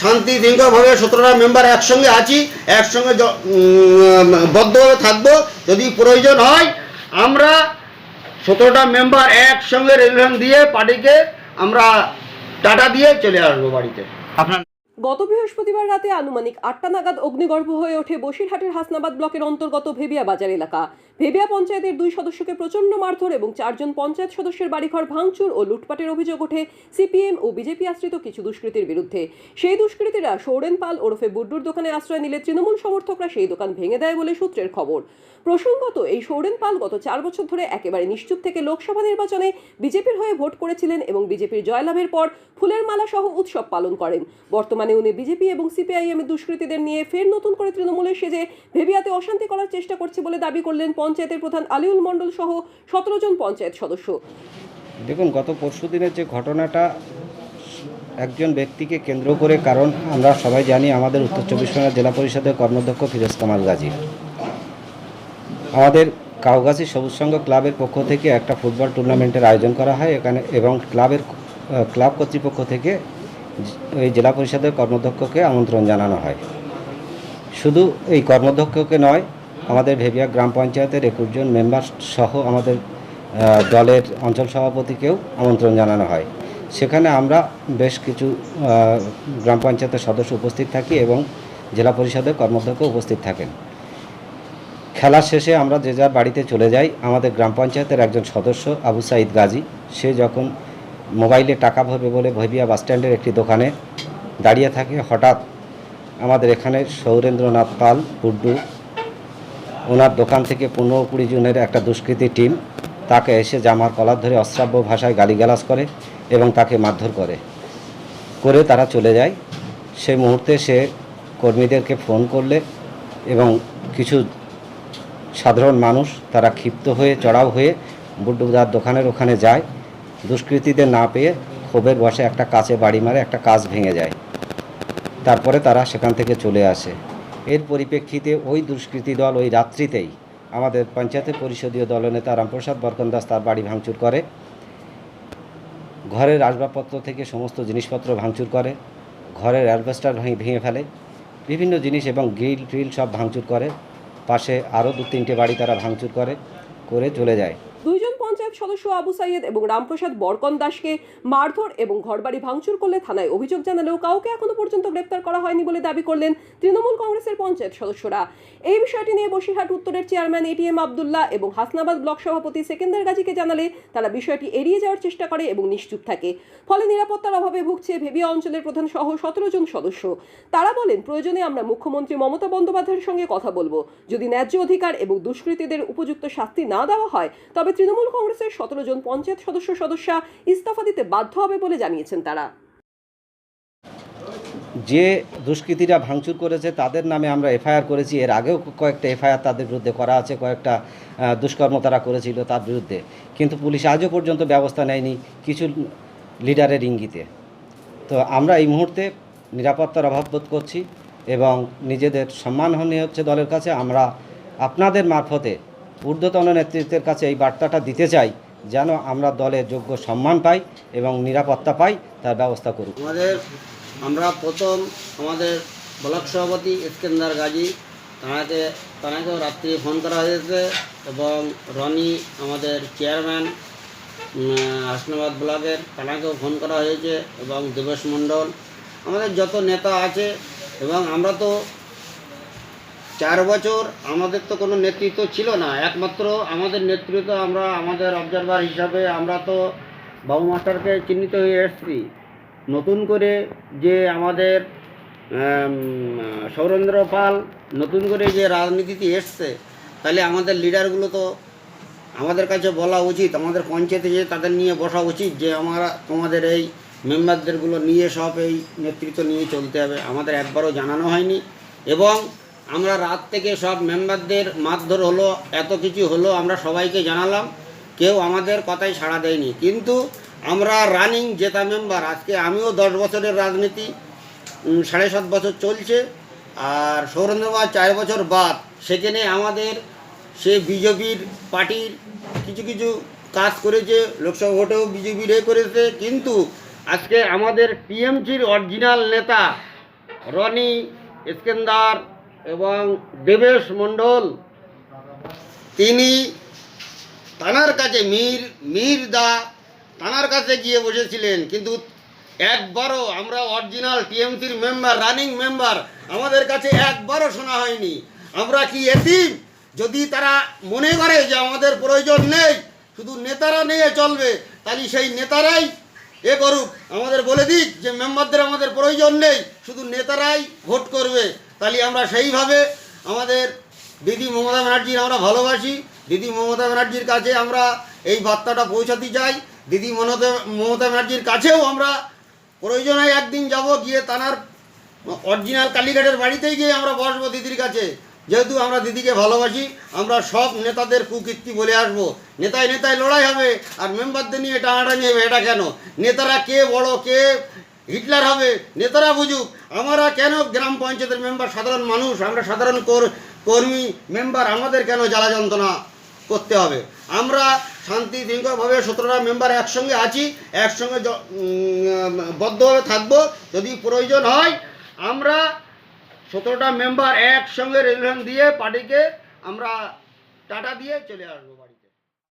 শান্তি শৃঙ্খলভাবে সতেরোটা মেম্বার একসঙ্গে আছি, একসঙ্গে বদ্ধভাবে থাকব। যদি প্রয়োজন হয়, আমরা সতেরোটা মেম্বার একসঙ্গে রেজুলেশন দিয়ে পার্টিকে আমরা টাটা দিয়ে চলে আসব বাড়িতে। আপনার গত বৃহস্পতিবার রাতে আনুমানিক আটটা নাগাদ অগ্নিগর্ভ হয়ে ওঠে বসিরহাটের হাসনাবাদ ব্লকের অন্তর্গত ভেবিয়া বাজার এলাকা। ভেবিয়া পঞ্চায়েতের দুই সদস্যকে প্রচণ্ড মারধর এবং চারজন পঞ্চায়েত সদস্যের বাড়িঘর ভাঙচুর ও লুটপাটের অভিযোগ ওঠে সিপিএম ও বিজেপি আশ্রিত কিছু দুষ্কৃতীর বিরুদ্ধে। সেই দুষ্কৃতীরা সৌরেন পাল ওরফে বুড্ডুর দোকানে আশ্রয় নিলে তৃণমূল সমর্থকরা সেই দোকান ভেঙে দেয় বলে সূত্রের খবর। প্রসঙ্গত, এই সৌরেন পাল গত চার বছর ধরে একেবারে নিশ্চুপ থেকে লোকসভা নির্বাচনে বিজেপির হয়ে ভোট করেছিলেন এবং বিজেপির জয়লাভের পর ফুলের মালা সহ উৎসব পালন করেন। বর্তমানে উনি বিজেপি এবং সিপিআইএম দুষ্কৃতীদের নিয়ে ফের নতুন করে তৃণমূলে সেজে ভেবিয়াতে অশান্তি করার চেষ্টা করছে বলে দাবি করলেন পঞ্চায়েতের প্রধান আলিউল মণ্ডল সহ সতেরো জন পঞ্চায়েত সদস্য। দেখুন, গত পরশু দিনের যে ঘটনাটা, একজন ব্যক্তিকে কেন্দ্র করে কারণ আমরা সবাই জানি আমাদের উত্তর চব্বিশ পরগনা জেলা পরিষদের কর্মাধ্যক্ষ ফিরোজ কামাল গাজী। আমাদের কাউগাছি সবুজ সংঘ ক্লাবের পক্ষ থেকে একটা ফুটবল টুর্নামেন্টের আয়োজন করা হয় এখানে এবং ক্লাবের ক্লাব কর্তৃপক্ষ থেকে ওই জেলা পরিষদের কর্মাধ্যক্ষকে আমন্ত্রণ জানানো হয়। শুধু এই কর্মাধ্যক্ষকে নয়, আমাদের ভেবিয়া গ্রাম পঞ্চায়েতের একুশ জন মেম্বার সহ আমাদের দলের অঞ্চল সভাপতিকেও আমন্ত্রণ জানানো হয়। সেখানে আমরা বেশ কিছু গ্রাম পঞ্চায়েতের সদস্য উপস্থিত থাকি এবং জেলা পরিষদের কর্মাধ্যক্ষ উপস্থিত থাকেন। খেলা শেষে আমরা যে যার বাড়িতে চলে যাই, আমাদের গ্রাম পঞ্চায়েতের একজন সদস্য আবু সাইদ গাজী, সে যখন মোবাইলে টাকা ভরবে বলে ভৈবিয়া বাসস্ট্যান্ডের একটি দোকানে দাঁড়িয়ে থাকে। হঠাৎ আমাদের এখানে সৌরেন্দ্রনাথ পাল পুড্ডু ওনার দোকান থেকে পনেরো কুড়ি জনের একটা দুষ্কৃতী টিম তাকে এসে জামার কলার ধরে অশ্রাব্য ভাষায় গালিগালাজ করে এবং তাকে মারধর করে করে তারা চলে যায়। সেই মুহূর্তে সে কর্মীদেরকে ফোন করলে এবং কিছু সাধারণ মানুষ তারা ক্ষিপ্ত হয়ে, চড়াও হয়ে বুড্ডুদার দোকানের ওখানে যায়। দুষ্কৃতীদের না পেয়ে ক্ষোভের বসে একটা কাছে বাড়ি মারে একটা কাজ ভেঙে যায়। তারপরে তারা সেখান থেকে চলে আসে। এর পরিপ্রেক্ষিতে ওই দুষ্কৃতী দল ওই রাত্রিতেই আমাদের পঞ্চায়েতের পরিষদীয় দলনেতা রামপ্রসাদ বরকন্দাস তার বাড়ি ভাঙচুর করে। ঘরের আসবাবপত্র থেকে সমস্ত জিনিসপত্র ভাঙচুর করে। ঘরের অ্যালবেস্টার ভেঙে ভেঙে ফেলে। বিভিন্ন জিনিস এবং গ্রিল, ট্রিল সব ভাঙচুর করে। পাশে আরও দু তিনটে বাড়ি তারা ভাঙচুর করে করে চলে যায়। পঞ্চায়েত সদস্য আবু সাইয়েদ এবং রামপ্রসাদ বরকন দাসকে মারধর এবং ঘরবাড়ি ভাঙচুর করলে থানায় অভিযোগ জানালেও কাউকে এখনও পর্যন্ত গ্রেপ্তার করা হয়নি বলে দাবি করলেন তৃণমূল কংগ্রেসের পঞ্চায়েত সদস্যরা। এই বিষয়টি নিয়ে বসিরহাট উত্তরের চেয়ারম্যান এটিএম আবদুল্লাহ এবং হাসনাবাদ ব্লক সভাপতি সেকেন্দার গাজীকে জানালে তারা বিষয়টি এড়িয়ে যাওয়ার চেষ্টা করে এবং নিশ্চুপ থাকে। ফলে নিরাপত্তার অভাবে ভুগছে ভেবিয়া অঞ্চলের প্রধান সহ সতেরো জন সদস্য। তারা বলেন, প্রয়োজনে আমরা মুখ্যমন্ত্রী মমতা বন্দ্যোপাধ্যায়ের সঙ্গে কথা বলব। যদি ন্যায্য অধিকার এবং দুষ্কৃতীদের উপযুক্ত শাস্তি না দেওয়া হয়, তবে তৃণমূল কংগ্রেসের সতেরো জন পঞ্চায়েত সদস্য সদস্যা ইস্তফা দিতে বাধ্য হবে বলে জানিয়েছেন তারা। যে দুষ্কৃতীরা ভাঙচুর করেছে, তাদের নামে আমরা এফআইআর করেছি। এর আগেও কয়েকটা এফআইআর তাদের বিরুদ্ধে করা আছে, কয়েকটা দুষ্কর্ম তারা করেছিল তার বিরুদ্ধে। কিন্তু পুলিশ আজও পর্যন্ত ব্যবস্থা নেয়নি কিছু লিডারের ইঙ্গিতে। তো আমরা এই মুহূর্তে নিরাপত্তার অভাব বোধ করছি এবং নিজেদের সম্মানহানি হচ্ছে দলের কাছে। আমরা আপনাদের মারফতে ঊর্ধ্বতন নেতৃত্বের কাছে এই বার্তাটা দিতে চাই, যেন আমরা দলের যোগ্য সম্মান পাই এবং নিরাপত্তা পাই, তার ব্যবস্থা করুক। আমাদের, আমরা প্রথম আমাদের ব্লক সভাপতি ইস্কেন্দার গাজী তাঁকে তাঁকেও রাত্রি ফোন করা হয়েছে এবং রনি আমাদের চেয়ারম্যান হাসনাবাদ ব্লকের তাঁকেও ফোন করা হয়েছে এবং দেবেশ মণ্ডল, আমাদের যত নেতা আছে এবং আমরা তো চার বছর আমাদের তো কোনো নেতৃত্ব ছিল না। একমাত্র আমাদের নেতৃত্ব আমরা আমাদের অবজারভার হিসাবে আমরা তো বাবু মাস্টারকে চিহ্নিত হয়ে এসেছি। নতুন করে যে আমাদের সৌরেন্দ্র পাল নতুন করে যে রাজনীতিতে এসছে, তাহলে আমাদের লিডারগুলো তো আমাদের কাছে বলা উচিত, আমাদের পঞ্চায়েতে যে তাদের নিয়ে বসা উচিত, যে আমরা তোমাদের এই মেম্বারদেরগুলো নিয়ে সব এই নেতৃত্ব নিয়ে চলতে হবে। আমাদের একবারও জানানো হয়নি এবং আমরা রাত থেকে সব মেম্বারদের মারধর হলো, এত কিছু হলো আমরা সবাইকে জানালাম, কেউ আমাদের কথাই সাড়া দেয়নি। কিন্তু আমরা রানিং জেতা মেম্বার আজকে আমিও দশ বছরের রাজনীতি সাড়ে সাত বছর চলছে, আর সৌরেন্দ্রবাদ চার বছর বাদ, সেখানে আমাদের সে বিজেপির পার্টির কিছু কিছু কাজ করেছে, লোকসভা ভোটেও বিজেপির এ করেছে, কিন্তু আজকে আমাদের টিএমসির অরিজিনাল নেতা, রনি ইস্কেন্দার এবং দেবেশ মণ্ডল, তিনি তানার কাছে মীর মীর দা তানার কাছে গিয়ে বসেছিলেন। কিন্তু একবারও আমরা অরিজিনাল টিএমসির মেম্বার রানিং মেম্বার আমাদের কাছে একবারও শোনা হয়নি। আমরা কি এতিম? যদি তারা মনে করে যে আমাদের প্রয়োজন নেই, শুধু নেতারা নিয়ে চলবে, তাহলে সেই নেতারাই এ করুক। আমাদের বলে দিক যে মেম্বারদের আমাদের প্রয়োজন নেই, শুধু নেতারাই ভোট করবে। তাহলে আমরা সেইভাবে আমাদের দিদি মমতা ব্যানার্জির আমরা ভালোবাসি, দিদি মমতা ব্যানার্জির কাছে আমরা এই বার্তাটা পৌঁছাতে চাই, দিদি মমতা মমতা ব্যানার্জির কাছেও আমরা প্রয়োজনে একদিন যাব গিয়ে তানার অরিজিনাল কালীঘাটের বাড়িতেই গিয়ে আমরা বসবো দিদির কাছে। যেহেতু আমরা দিদিকে ভালোবাসি, আমরা সব নেতাদের কুকীর্তি বলে আসব। নেতায় নেতায় লড়াই হবে, আর মেম্বারদের নিয়ে টানাটানি হবে, এটা কেন? নেতারা কে বড়, কে হিটলার হবে। নেতারা বুঝুক, আমরা কেন গ্রাম পঞ্চায়েতের মেম্বার সাধারণ মানুষ? আমরা সাধারণ কর- কর্মী মেম্বার, আমাদের কেন জ্বালা যন্ত্রণা করতে হবে? আমরা শান্তি শৃঙ্খলভাবে সতেরোটা মেম্বার একসঙ্গে আছি, একসঙ্গে বদ্ধভাবে থাকব। যদি প্রয়োজন হয়, আমরা সতেরোটা মেম্বার একসঙ্গে রেজুলেশন দিয়ে পার্টিকে আমরা টাটা দিয়ে চলে আসব বাড়ি।